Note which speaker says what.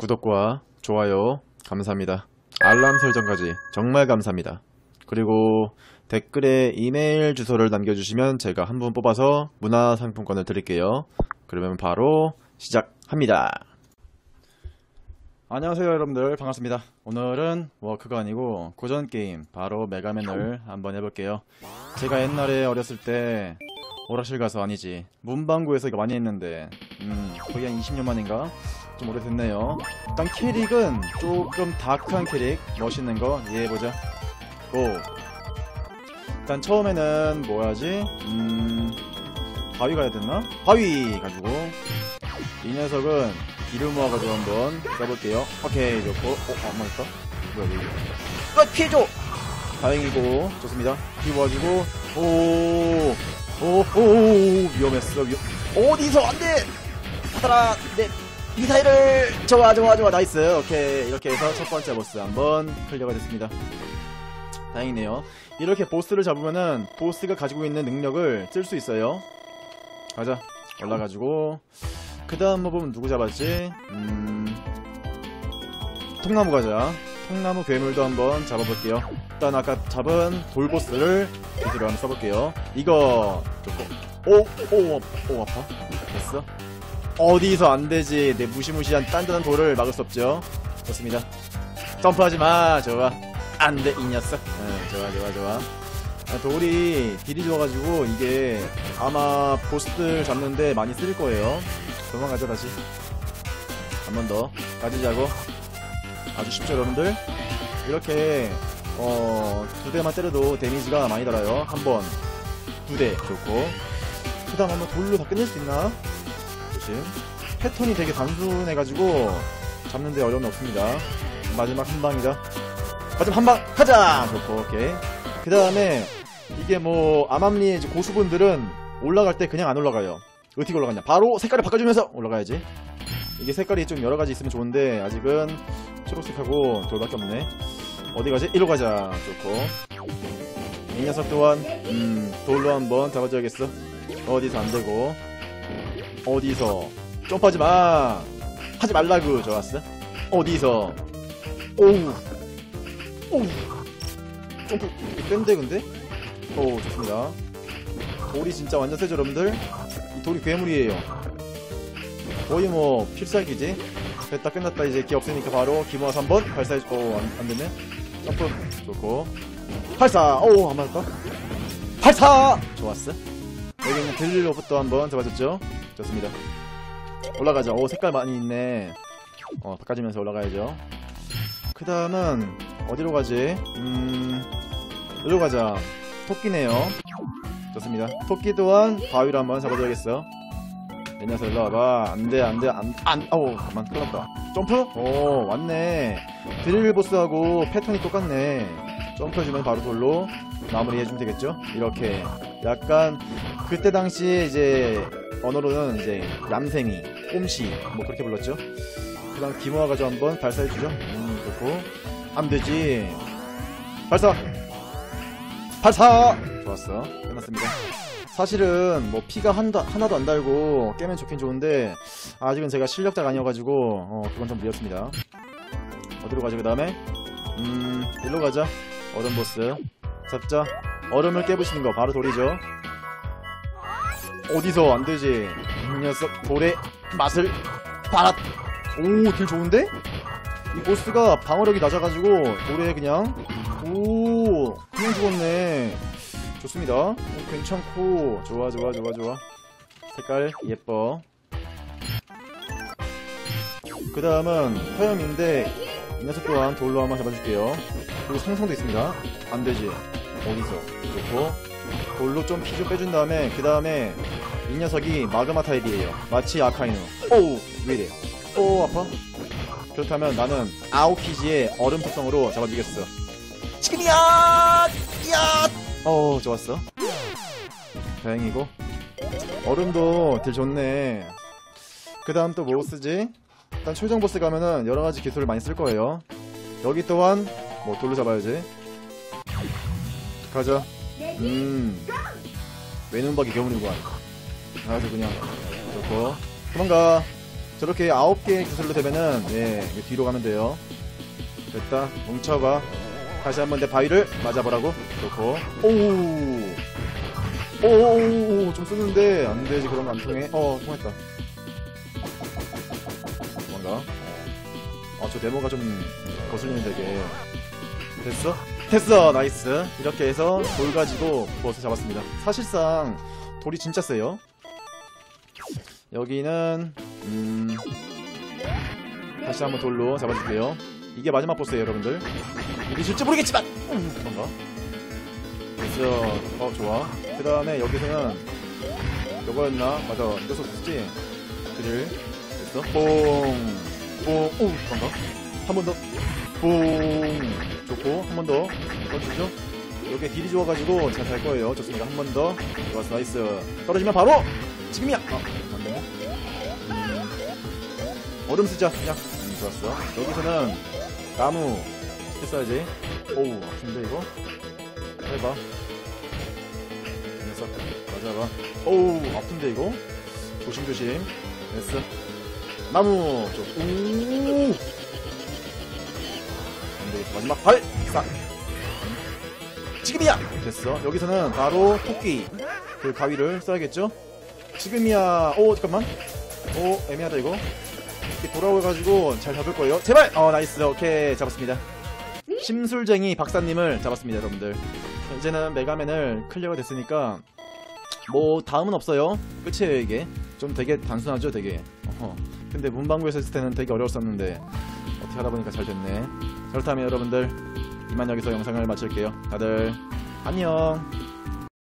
Speaker 1: 구독과 좋아요 감사합니다. 알람 설정까지 정말 감사합니다. 그리고 댓글에 이메일 주소를 남겨주시면 제가 한 분 뽑아서 문화상품권을 드릴게요. 그러면 바로 시작합니다. 안녕하세요 여러분들 반갑습니다. 오늘은 워크가 아니고 고전 게임 바로 메가맨을 한번 해볼게요. 제가 옛날에 어렸을 때 오락실 가서 아니지 문방구에서 많이 했는데 음 거의 한 20년 만인가 좀 오래됐네요. 일단 캐릭은 조금 다크한 캐릭 멋있는 거 이해해보자. 고 일단 처음에는 뭐야지 음 바위 가야 됐나? 바위 가지고 이 녀석은 기름 모아가지고 한번 써볼게요. 오케이 좋고 어? 안 맞았다? 뭐야 이거 아 피해줘! 다행이고 좋습니다. 기 모아주고 오 오 오 오 위험했어 위험 어디서 안 돼 하더라 내 미사일을 좋아 좋아 좋아. 나이스. 오케이. 이렇게 해서 첫 번째 보스 한번 클리어가 됐습니다. 다행이네요. 이렇게 보스를 잡으면은 보스가 가지고 있는 능력을 쓸 수 있어요. 가자. 올라가지고. 그 다음 모범은 누구 잡았지? 음. 통나무 가자. 통나무 괴물도 한번 잡아볼게요. 일단 아까 잡은 돌보스를 기술로 한번 써볼게요. 이거. 좋고 오오 오 아파. 됐어 어디서 안되지? 내 무시무시한 단단한 돌을 막을 수 없죠. 좋습니다. 점프하지마 좋아 안돼 이 녀석. 응, 좋아 좋아 좋아. 아, 돌이 딜이 좋아가지고 이게 아마 보스들 잡는데 많이 쓸 거예요. 도망가자 다시. 한 번 더 가지자고. 아주 쉽죠 여러분들? 이렇게 어, 두 대만 때려도 데미지가 많이 달아요. 한 번 두 대 좋고. 그 다음 한번 돌로 다 끝낼 수 있나 조심 패턴이 되게 단순해가지고 잡는데 어려움이 없습니다. 마지막 한 방이다 마지막 한방! 가자! 좋고 오케이. 그 다음에 이게 뭐 암암리의 고수분들은 올라갈 때 그냥 안 올라가요. 어떻게 올라가냐? 바로 색깔을 바꿔주면서 올라가야지. 이게 색깔이 좀 여러가지 있으면 좋은데 아직은 초록색하고 돌밖에 없네. 어디 가지? 이리로 가자. 좋고. 이 녀석 또한 음 돌로 한번 잡아줘야겠어. 어디서 안되고 어디서? 점프하지 마. 하지 말라고 좋았어. 어디서? 오우. 오우. 점프. 뺀데 근데? 오 좋습니다. 돌이 진짜 완전 세죠 여러분들. 이 돌이 괴물이에요. 거의 뭐 필살기지? 됐다 끝났다. 이제 기 없으니까 바로 기 모아서 한번 발사해 오 안, 안 되네. 점프. 좋고. 발사! 오 안 맞았다. 발사! 좋았어 여기는 들로부터 한번 잡아줬죠? 좋습니다. 올라가자 오 색깔 많이 있네. 어 바꿔주면서 올라가야죠. 그 다음은 어디로 가지? 음 여기로 가자. 토끼네요. 좋습니다. 토끼 또한 바위로 한번 잡아줘야겠어. 이 녀석 일로 와봐. 안 돼 안 돼 안 안 아우 가만 큰일 났다. 점프? 오 왔네. 드릴 보스하고 패턴이 똑같네 점프해주면 바로 돌로 마무리해주면 되겠죠? 이렇게 약간 그때 당시에 이제 언어로는 이제 얌생이 꼼시 뭐 그렇게 불렀죠? 그 다음 기모아 가지고 한번 발사해주죠? 음 좋고. 안되지. 발사! 발사! 좋았어. 끝났습니다. 사실은 뭐 피가 한다, 하나도 안 달고 깨면 좋긴 좋은데 아직은 제가 실력자가 아니어가지고 어 그건 좀 미웠습니다. 어디로 가죠 그 다음에? 음 일로 가자 얼음 보스. 잡자. 얼음을 깨부시는 거 바로 돌이죠. 어디서 안되지? 이 녀석 돌의 맛을 봐라 오딜 좋은데? 이 보스가 방어력이 낮아가지고 돌에 그냥 오 그냥 죽었네. 좋습니다. 오, 괜찮고. 좋아 좋아 좋아 좋아. 색깔 예뻐. 그 다음은 화염인데 이 녀석 또한 돌로 한번 잡아줄게요. 그리고 상성도 있습니다. 안 되지. 어디서. 좋고 돌로 좀 피 좀 빼준 다음에 그 다음에 이 녀석이 마그마 타입이에요. 마치 아카이누 오우 왜 이래? 오 아파? 그렇다면 나는 아오키지의 얼음 특성으로 잡아주겠어. 지금이야! 야! 어 좋았어. 다행이고. 얼음도 딜 좋네. 그 다음 또 뭐 쓰지 일단 최종 보스 가면은 여러 가지 기술을 많이 쓸 거예요. 여기 또한 뭐 돌로 잡아야지. 가자. 음. 외눈박이 괴물이구만 아주 그냥 좋고 도망가. 저렇게 9개의 기술로 되면은 예 뒤로 가면 돼요. 됐다. 뭉쳐봐. 다시 한번 내 바위를 맞아보라고. 그렇고 오우 오오오오 좀 쓰는데 안 되지. 그러면 안 통해. 어 통했다 아저 네모가 좀 거슬리는 되게 됐어? 됐어 나이스. 이렇게 해서 돌 가지고 버스 잡았습니다. 사실상 돌이 진짜 세요. 여기는 음 다시 한번 돌로 잡아줄게요. 이게 마지막 보스예요 여러분들. 이기실지 모르겠지만! 음, 뭔가? 됐어. 어 좋아. 그 다음에 여기서는 이거였나? 맞아. 이거 썼지? 그를 됐어. 뽕 뽕오 뭔가? 한번 더. 뽕 좋고 한 번 더. 던지죠? 여기 딜이 좋아가지고 잘갈 거예요. 좋습니다. 한 번 더. 좋았어 나이스. 떨어지면 바로 지금이야. 어, 안 되네. 음, 얼음 쓰자. 그냥 음, 좋았어. 여기서는 나무. 했어야지 오우 아픈데 이거? 해봐. 녀석 맞아봐 오우 아픈데 이거? 조심조심. 됐어 나무 쪽오! 안되겠어 마지막 발 싹! 지금이야! 됐어. 여기서는 바로 토끼. 그 가위를 써야겠죠? 지금이야. 오 잠깐만. 오 애매하다 이거. 이렇게 돌아오가지고 잘 잡을 거예요. 제발! 어 나이스. 오케이. 잡았습니다. 심술쟁이 박사님을 잡았습니다 여러분들. 이제는 메가맨을 클리어가 됐으니까 뭐 다음은 없어요. 끝이에요 이게. 좀 되게 단순하죠 되게. 어허. 근데 문방구에서 했을 때는 되게 어려웠었는데 어떻게 하다 보니까 잘 됐네. 그렇다면 여러분들 이만 여기서 영상을 마칠게요. 다들 안녕